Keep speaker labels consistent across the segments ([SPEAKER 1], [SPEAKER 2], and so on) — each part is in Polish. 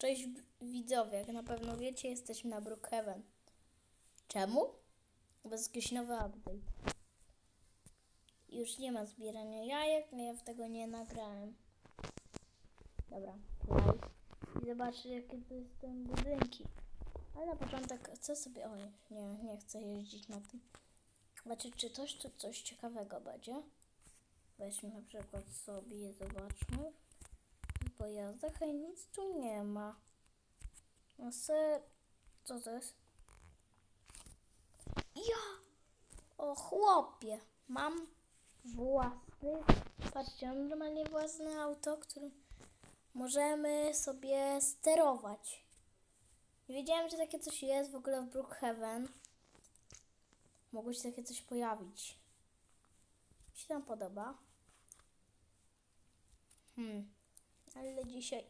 [SPEAKER 1] Cześć widzowie, jak na pewno wiecie, jesteśmy na Brookhaven. Czemu? Bo jest jakiś nowy update. Już nie ma zbierania jajek, no ja w tego nie nagrałem. Dobra. I zobaczcie jakie to jest ten budynki. Ale na początek chcę sobie... Oj, nie, nie chcę jeździć na tym. Zobaczcie, czy coś, to coś ciekawego będzie. Weźmy na przykład sobie, zobaczmy. Pojazdach, a nic tu nie ma. No ser... Co to jest? Ja! O chłopie! Mam własny... Patrzcie, mam normalnie własne auto, którym możemy sobie sterować. Nie wiedziałem, że takie coś jest w ogóle w Brookhaven. Mogło się takie coś pojawić. Mi się tam podoba. Hmm. Ale dzisiaj...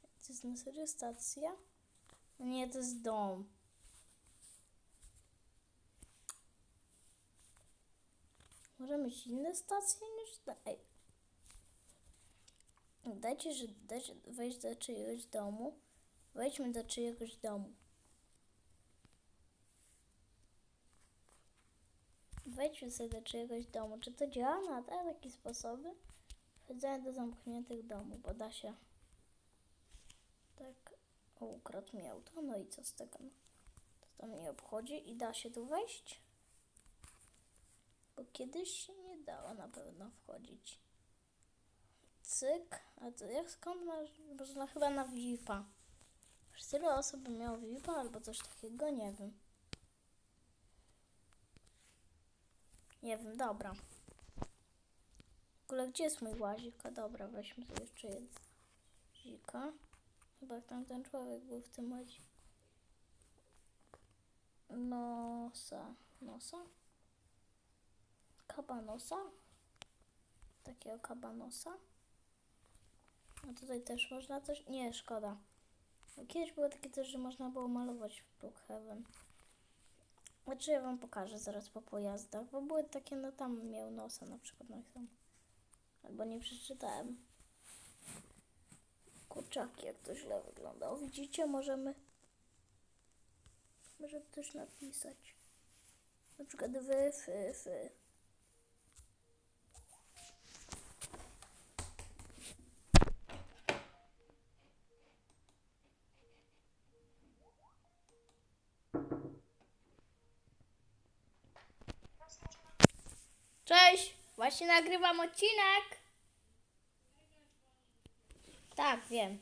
[SPEAKER 1] To jest na serio stacja? No Nie, to jest dom. Może mieć inne stacje niż ta. Ej. Dajcie, że dajcie wejść do czyjegoś domu. Wejdźmy do czyjegoś domu. Wejdźmy sobie do czyjegoś domu. Czy to działa na takie sposoby? Wchodzenie do zamkniętych domów, bo da się. Tak. O, ukradł mi auto. No i co z tego? No, to tam nie obchodzi i da się tu wejść? Bo kiedyś nie dało na pewno wchodzić. Cyk. A to jak skąd masz? Można chyba na VIP-a. Już tyle osób by miało VIP-a albo coś takiego, nie wiem. Nie wiem, dobra. Ogóle gdzie jest mój łazik? A dobra, weźmy sobie jeszcze jedzika. Chyba tam ten człowiek był w tym łaziku. Nosa. Nosa? Kabanosa? Takiego kabanosa? A tutaj też można coś... Nie, szkoda. Bo Kiedyś było takie coś, że można było malować w Brookhaven. Znaczy ja wam pokażę zaraz po pojazdach, bo były takie, no tam miał nosa na przykład, no i tam. Albo nie przeczytałem. Kurczaki, jak to źle wygląda. O, widzicie, możemy... Może też napisać. Na przykład wy, fy, fy. Cześć! Właśnie nagrywam odcinek. Tak, wiem.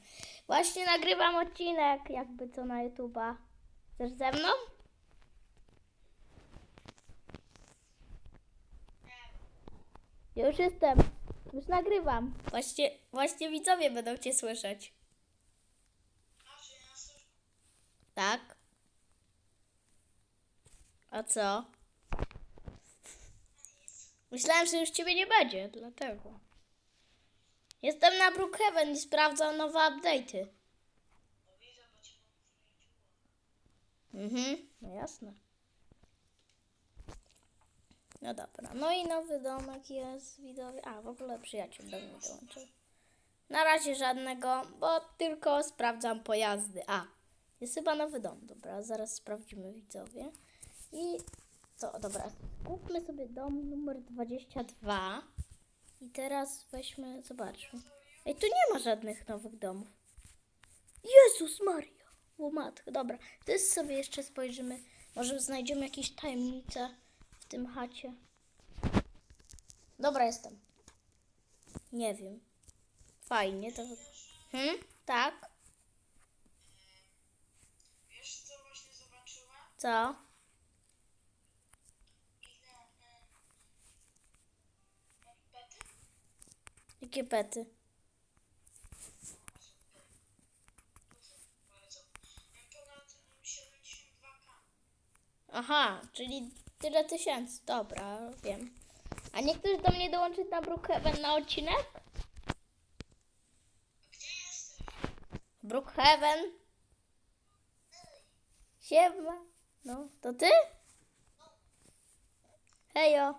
[SPEAKER 1] Właśnie nagrywam odcinek, jakby co na YouTube'a. Chcesz ze mną? Już jestem. Już nagrywam. Właśnie, właśnie widzowie będą cię słyszeć. Tak? A co? Myślałem, że już ciebie nie będzie, dlatego. Jestem na Brookhaven i sprawdzam nowe update'y. Mhm, no jasne. No dobra, no i nowy domek jest, widzowie. A, w ogóle przyjaciół do mnie dołączył. Na razie żadnego, bo tylko sprawdzam pojazdy. A, jest chyba nowy dom. Dobra, zaraz sprawdzimy widzowie. I co, dobra, kupmy sobie dom numer 22. I teraz weźmy, zobaczmy. Ej, tu nie ma żadnych nowych domów. Jezus Maria! O matko, dobra. To sobie jeszcze spojrzymy. Może znajdziemy jakieś tajemnice w tym chacie. Dobra, jestem. Nie wiem. Fajnie to... Hmm? Tak?
[SPEAKER 2] Wiesz co właśnie zobaczyłam?
[SPEAKER 1] Co?
[SPEAKER 2] Ile y, pety? 72k.
[SPEAKER 1] Aha, czyli tyle tysięcy. Dobra, wiem. A nie chcesz do mnie dołączyć na Brookhaven na odcinek?
[SPEAKER 2] Gdzie jesteś?
[SPEAKER 1] Brookhaven? Siema. No, to ty? Hejo,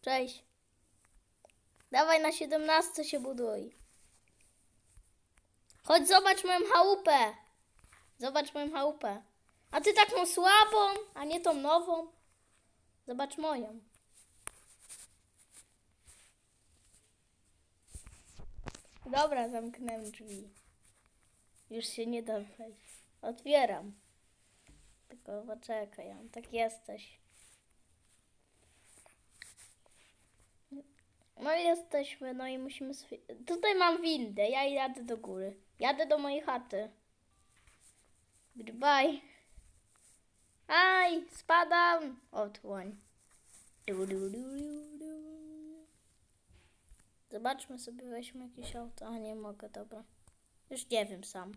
[SPEAKER 1] cześć. Dawaj na 17 się buduj. Chodź zobacz moją chałupę. Zobacz moją chałupę. A ty taką słabą, a nie tą nową. Zobacz moją. Dobra, zamknąłem drzwi. Już się nie da wejść. Otwieram. Tylko poczekaj, Jan, tak jesteś. No jesteśmy, no i musimy... Swi- Tutaj mam windę, ja jadę do góry. Jadę do mojej chaty. Goodbye. Aj, spadam. Otłoń. Zobaczmy sobie, weźmy jakieś auto. A nie mogę, dobra. Już nie wiem sam.